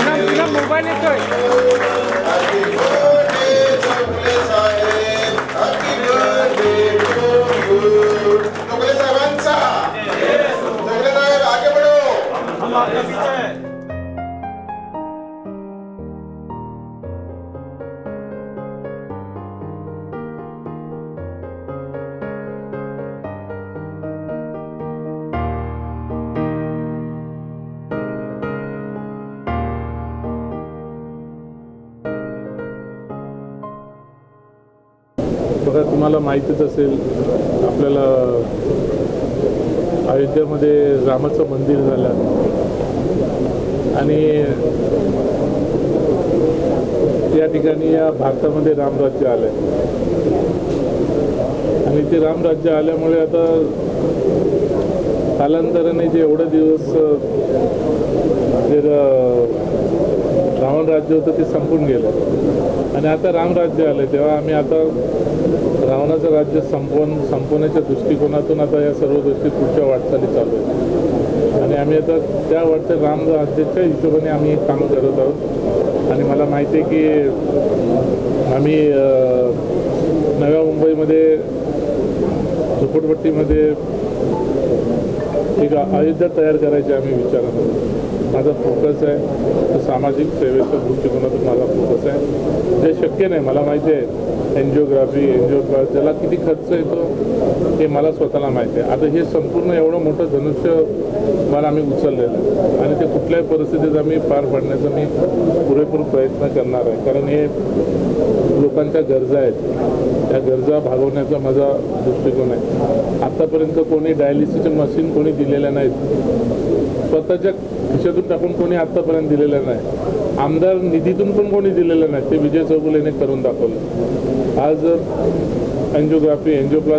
Una, una muy buena historia. बघा तुम्हाला माहितीच असेल आपल्याला अयोध्यामध्ये रामाचं मंदिर झालं. आणि त्या ठिकाणी या भारतामध्ये रामराज्य आलं आणि ते रामराज्य आल्यामुळे आता कालांतराने जे एवढे दिवस जे रावण राज्य होतं ते संपून गेलं. आणि आता रामराज्य आलं तेव्हा आम्ही आता रावणाचं राज्य संपवून संपवण्याच्या दृष्टिकोनातून आता या सर्व गोष्टी पुढच्या वाटचाली चालू आहेत. आणि आम्ही आता त्या वाटतं राम राज्याच्या हिशोबाने आम्ही काम करत आहोत. आणि मला माहिती आहे की आम्ही नव्या मुंबईमध्ये झोपडपट्टीमध्ये एक अयोध्या तयार करायची आम्ही विचारात आहोत. माझा फोकस आहे. तर सामाजिक सेवेच्या दृष्टिकोनातून माझा फोकस आहे. जे शक्य नाही मला माहिती आहे एन्जिओग्राफी एन्जिओग्राफी ज्याला किती खर्च येतो हे मला स्वतःला माहिती आहे. आता हे संपूर्ण एवढं मोठं धनुष्य मला आम्ही उचललेलं आहे. आणि ते कुठल्याही परिस्थितीत आम्ही पार पाडण्याचा मी पुरेपूर प्रयत्न करणार आहे. कारण हे लोकांच्या गरजा आहेत. त्या गरजा भागवण्याचा माझा दृष्टिकोन आहे. आत्तापर्यंत कोणी डायलिसिसचे मशीन कोणी दिलेल्या नाहीत. स्वतःच्या खिशातून टाकून कोणी आत्तापर्यंत दिलेलं नाही. आमदार निधीतून पण कोणी दिलेलं नाही. ते विजय चौगुलेने करून दाखवलं. आज एन्जिओग्राफी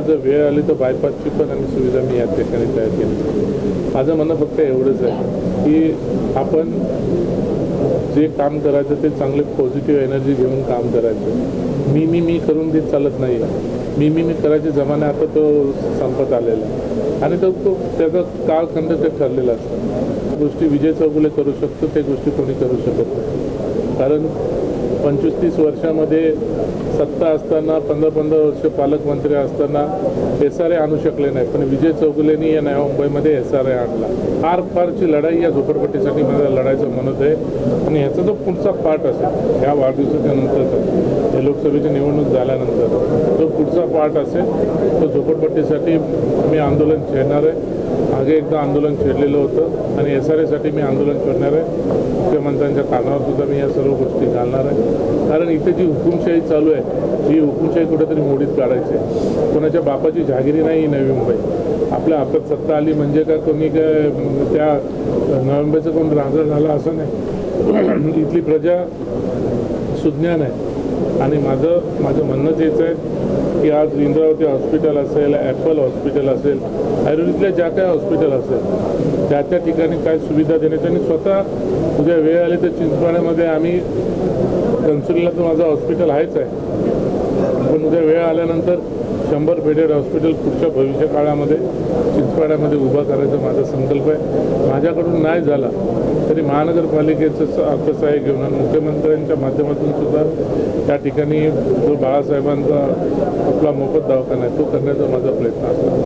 जर वेळ आली तर बायपासची पण आम्ही सुविधा मी या ठिकाणी तयार केली. माझं म्हणणं फक्त एवढंच आहे की आपण जे काम करायचं ते चांगले पॉझिटिव्ह एनर्जी घेऊन काम करायचं. मी मी मी करून देत चालत नाही मी मी मी करायचे जमाने आता तो संपत आलेला आहे. आणि तो तो त्याचा काळखंड ते ठरलेला असतो गोष्टी विजय चौगुले करू शकतो त्या गोष्टी कोणी करू शकत नाही कारण पंचवीस तीस वर्षामध्ये सत्ता असताना पंधरा पंधरा वर्ष पालकमंत्री असताना एस आर ए आणू शकले नाही. पण विजय चौगुलेनी या नव्या मुंबईमध्ये एस आर ए आणला. फार फारची लढाई या झोपडपट्टीसाठी मला लढायचं म्हणत आहे. आणि ह्याचा जो पुढचा पार्ट असेल ह्या वाढदिवसाच्या नंतरचा हे लोकसभेची निवडणूक झाल्यानंतर जो पुढचा पार्ट असेल तो झोपडपट्टीसाठी मी आंदोलन छेडणार आहे. मागे एकदा आंदोलन छेडलेलं होतं आणि एस आर एसाठी मी आंदोलन छेडणार आहे. मुख्यमंत्र्यांच्या कानावर सुद्धा मी या सर्व गोष्टी घालणार आहे. कारण इथे जी हुकुमशाही चालू आहे ही हुकुमशाही कुठेतरी मोडीत काढायची आहे. कोणाच्या बापाची जहागिरी नाही नवी मुंबई. आपल्या हातात सत्ता आली म्हणजे का कोणी काय त्या नवी मुंबईचं कोण राजा झाला असं नाही. इथली प्रजा सुज्ञान आहे. आणि माझं माझं म्हणणंच तेच आहे की आज इंद्रावती हॉस्पिटल असेल ॲपल हॉस्पिटल असेल आयुर्वेदिकल्या ज्या काय हॉस्पिटल असेल त्या त्या ठिकाणी काय सुविधा देण्याची आणि स्वतः उद्या वेळ आली तर चिंचपाड्यामध्ये आम्ही कन्सुलला तर माझं हॉस्पिटल आहेच आहे. पण उद्या वेळ आल्यानंतर शंभर बेडेड हॉस्पिटल पुढच्या भविष्य काळामध्ये चिंचपाड्यामध्ये उभा करायचा माझा संकल्प आहे. माझ्याकडून नाही झाला तरी महानगरपालिकेचं स- अर्थसहाय्य घेऊन आणि मुख्यमंत्र्यांच्या माध्यमातून सुद्धा त्या ठिकाणी जो बाळासाहेबांचा आपला मोफत दवाखाना आहे तो करण्याचा माझा प्रयत्न असतो.